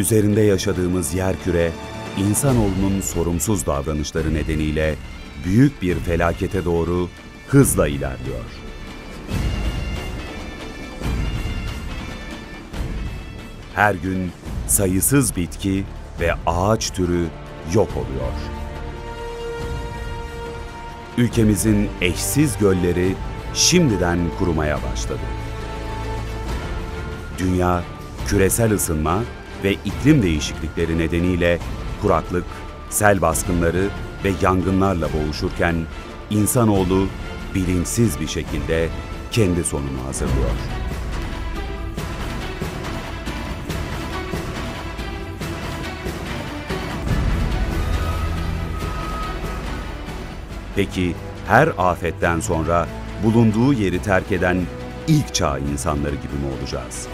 Üzerinde yaşadığımız yerküre, insanoğlunun sorumsuz davranışları nedeniyle büyük bir felakete doğru hızla ilerliyor. Her gün sayısız bitki ve ağaç türü yok oluyor. Ülkemizin eşsiz gölleri şimdiden kurumaya başladı. Dünya küresel ısınma ve iklim değişiklikleri nedeniyle kuraklık, sel baskınları ve yangınlarla boğuşurken insanoğlu bilinçsiz bir şekilde kendi sonunu hazırlıyor. Peki her afetten sonra bulunduğu yeri terk eden ilk çağ insanları gibi mi olacağız?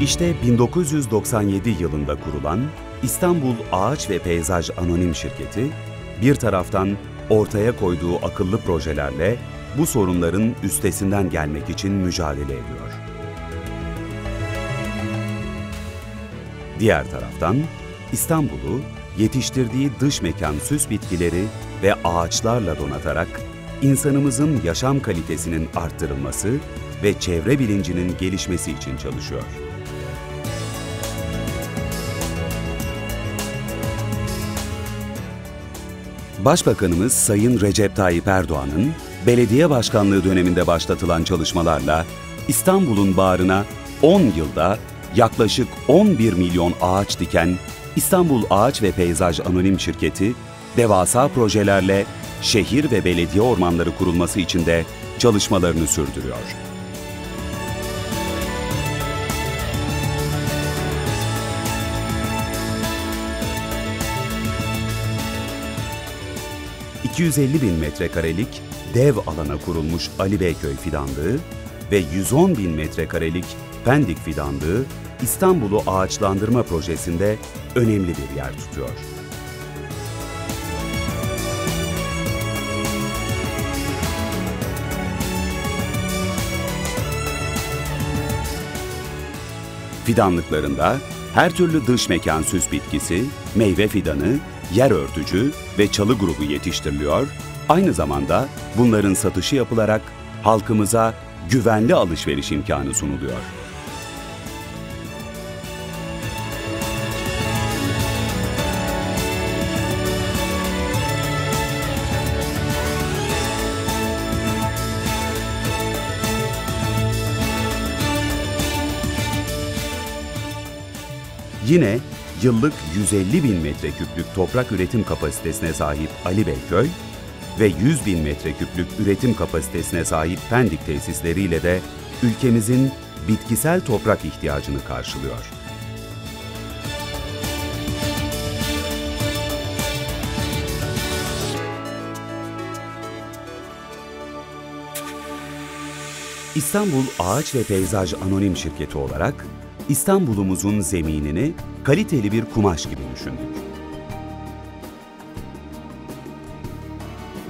İşte 1997 yılında kurulan İstanbul Ağaç ve Peyzaj Anonim Şirketi, bir taraftan ortaya koyduğu akıllı projelerle bu sorunların üstesinden gelmek için mücadele ediyor. Diğer taraftan İstanbul'u yetiştirdiği dış mekan süs bitkileri ve ağaçlarla donatarak insanımızın yaşam kalitesinin arttırılması ve çevre bilincinin gelişmesi için çalışıyor. Başbakanımız Sayın Recep Tayyip Erdoğan'ın belediye başkanlığı döneminde başlatılan çalışmalarla İstanbul'un bağrına 10 yılda yaklaşık 11 milyon ağaç diken İstanbul Ağaç ve Peyzaj Anonim Şirketi, devasa projelerle şehir ve belediye ormanları kurulması için de çalışmalarını sürdürüyor. ...250 bin metrekarelik dev alana kurulmuş Ali Beyköy fidanlığı ve 110 bin metrekarelik Pendik fidanlığı İstanbul'u ağaçlandırma projesinde önemli bir yer tutuyor. Fidanlıklarında her türlü dış mekan süs bitkisi, meyve fidanı, yer örtücü ve çalı grubu yetiştiriliyor Aynı zamanda bunların satışı yapılarak halkımıza güvenli alışveriş imkanı sunuluyor. Yine yıllık 150 bin metreküplük toprak üretim kapasitesine sahip Ali Beyköy, ve 100 bin metreküplük üretim kapasitesine sahip Pendik tesisleriyle de ülkemizin bitkisel toprak ihtiyacını karşılıyor. İstanbul Ağaç ve Peyzaj Anonim Şirketi olarak İstanbul'umuzun zeminini kaliteli bir kumaş gibi düşündük.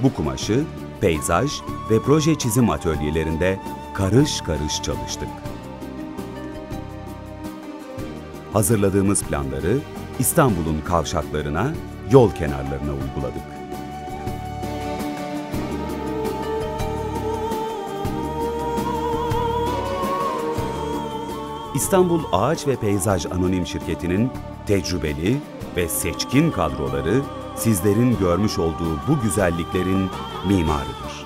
Bu kumaşı peyzaj ve proje çizim atölyelerinde karış karış çalıştık. Hazırladığımız planları İstanbul'un kavşaklarına, yol kenarlarına uyguladık. İstanbul Ağaç ve Peyzaj Anonim Şirketi'nin tecrübeli ve seçkin kadroları sizlerin görmüş olduğu bu güzelliklerin mimarıdır.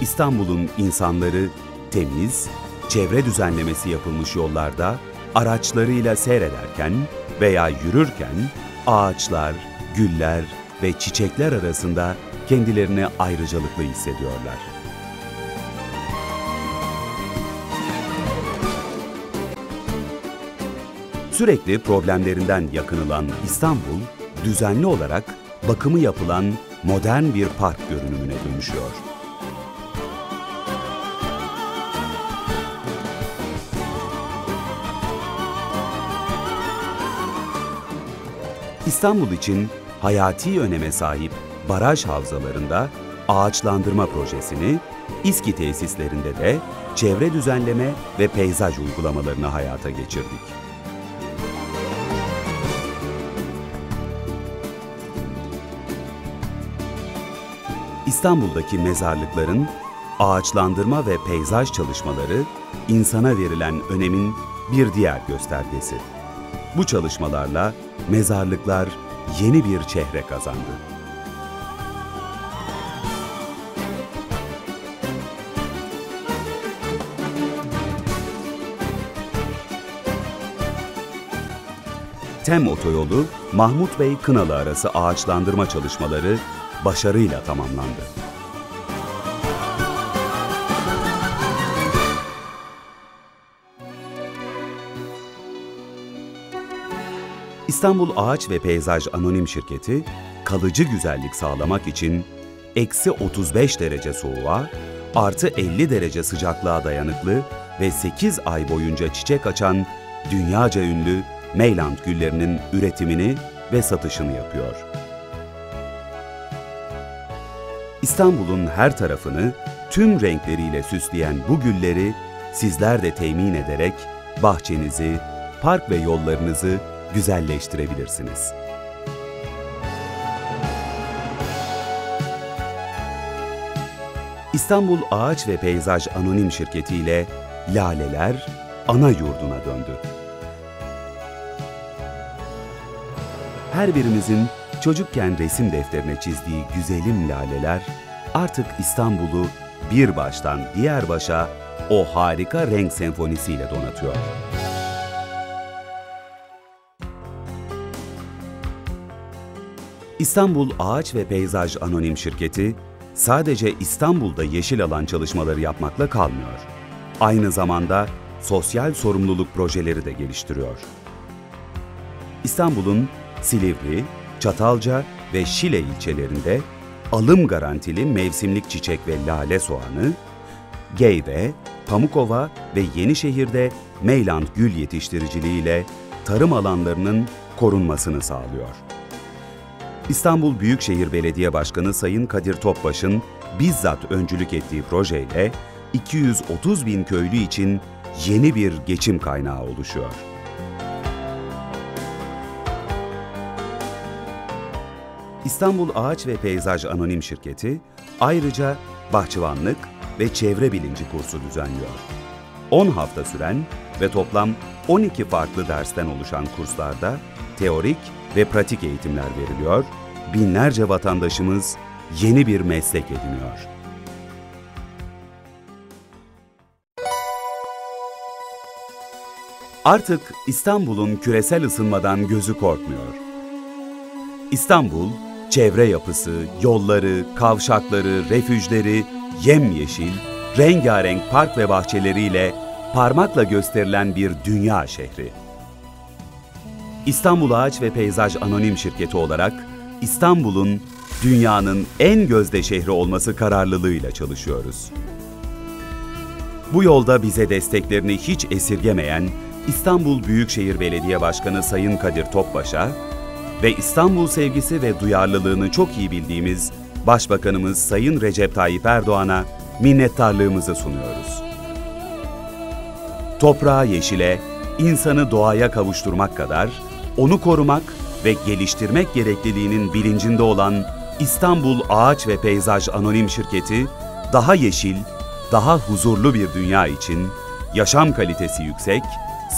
İstanbul'un insanları temiz, çevre düzenlemesi yapılmış yollarda araçlarıyla seyrederken veya yürürken ağaçlar, güller ve çiçekler arasında kendilerini ayrıcalıklı hissediyorlar. Sürekli problemlerinden yakınılan İstanbul, düzenli olarak bakımı yapılan modern bir park görünümüne dönüşüyor. İstanbul için hayati öneme sahip baraj havzalarında ağaçlandırma projesini, İSKİ tesislerinde de çevre düzenleme ve peyzaj uygulamalarını hayata geçirdik. İstanbul'daki mezarlıkların ağaçlandırma ve peyzaj çalışmaları insana verilen önemin bir diğer göstergesi. Bu çalışmalarla mezarlıklar yeni bir çehre kazandı. TEM otoyolu Mahmut Bey Kınalı arası ağaçlandırma çalışmaları başarıyla tamamlandı. İstanbul Ağaç ve Peyzaj Anonim Şirketi, kalıcı güzellik sağlamak için eksi 35 derece soğuğa, artı 50 derece sıcaklığa dayanıklı ve 8 ay boyunca çiçek açan dünyaca ünlü Meyland güllerinin üretimini ve satışını yapıyor. İstanbul'un her tarafını tüm renkleriyle süsleyen bu gülleri sizler de temin ederek bahçenizi, park ve yollarınızı güzelleştirebilirsiniz. İstanbul Ağaç ve Peyzaj Anonim Şirketi ile laleler ana yurduna döndü. Her birimizin çocukken resim defterine çizdiği güzelim laleler artık İstanbul'u bir baştan diğer başa o harika renk senfonisiyle donatıyor. İstanbul Ağaç ve Peyzaj Anonim Şirketi sadece İstanbul'da yeşil alan çalışmaları yapmakla kalmıyor. Aynı zamanda sosyal sorumluluk projeleri de geliştiriyor. İstanbul'un Silivri, Çatalca ve Şile ilçelerinde alım garantili mevsimlik çiçek ve lale soğanı, Geyve, Pamukova ve Yenişehir'de Meyland gül yetiştiriciliğiyle tarım alanlarının korunmasını sağlıyor. İstanbul Büyükşehir Belediye Başkanı Sayın Kadir Topbaş'ın bizzat öncülük ettiği projeyle 230 bin köylü için yeni bir geçim kaynağı oluşuyor. İstanbul Ağaç ve Peyzaj Anonim Şirketi ayrıca bahçıvanlık ve çevre bilinci kursu düzenliyor. 10 hafta süren ve toplam 12 farklı dersten oluşan kurslarda teorik ve pratik eğitimler veriliyor, binlerce vatandaşımız yeni bir meslek ediniyor. Artık İstanbul'un küresel ısınmadan gözü korkmuyor. İstanbul, çevre yapısı, yolları, kavşakları, refüjleri, yemyeşil, rengarenk park ve bahçeleriyle parmakla gösterilen bir dünya şehri. İstanbul Ağaç ve Peyzaj Anonim Şirketi olarak İstanbul'un dünyanın en gözde şehri olması kararlılığıyla çalışıyoruz. Bu yolda bize desteklerini hiç esirgemeyen İstanbul Büyükşehir Belediye Başkanı Sayın Kadir Topbaş'a ve İstanbul sevgisi ve duyarlılığını çok iyi bildiğimiz Başbakanımız Sayın Recep Tayyip Erdoğan'a minnettarlığımızı sunuyoruz. Toprağı yeşile, insanı doğaya kavuşturmak kadar onu korumak ve geliştirmek gerekliliğinin bilincinde olan İstanbul Ağaç ve Peyzaj Anonim Şirketi, daha yeşil, daha huzurlu bir dünya için, yaşam kalitesi yüksek,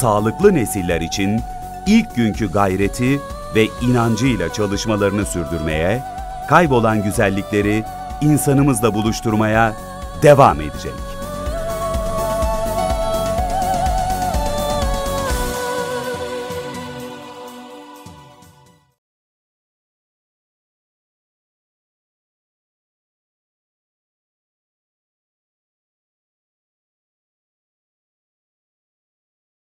sağlıklı nesiller için ilk günkü gayreti ve inancıyla çalışmalarını sürdürmeye, kaybolan güzellikleri insanımızla buluşturmaya devam edecek.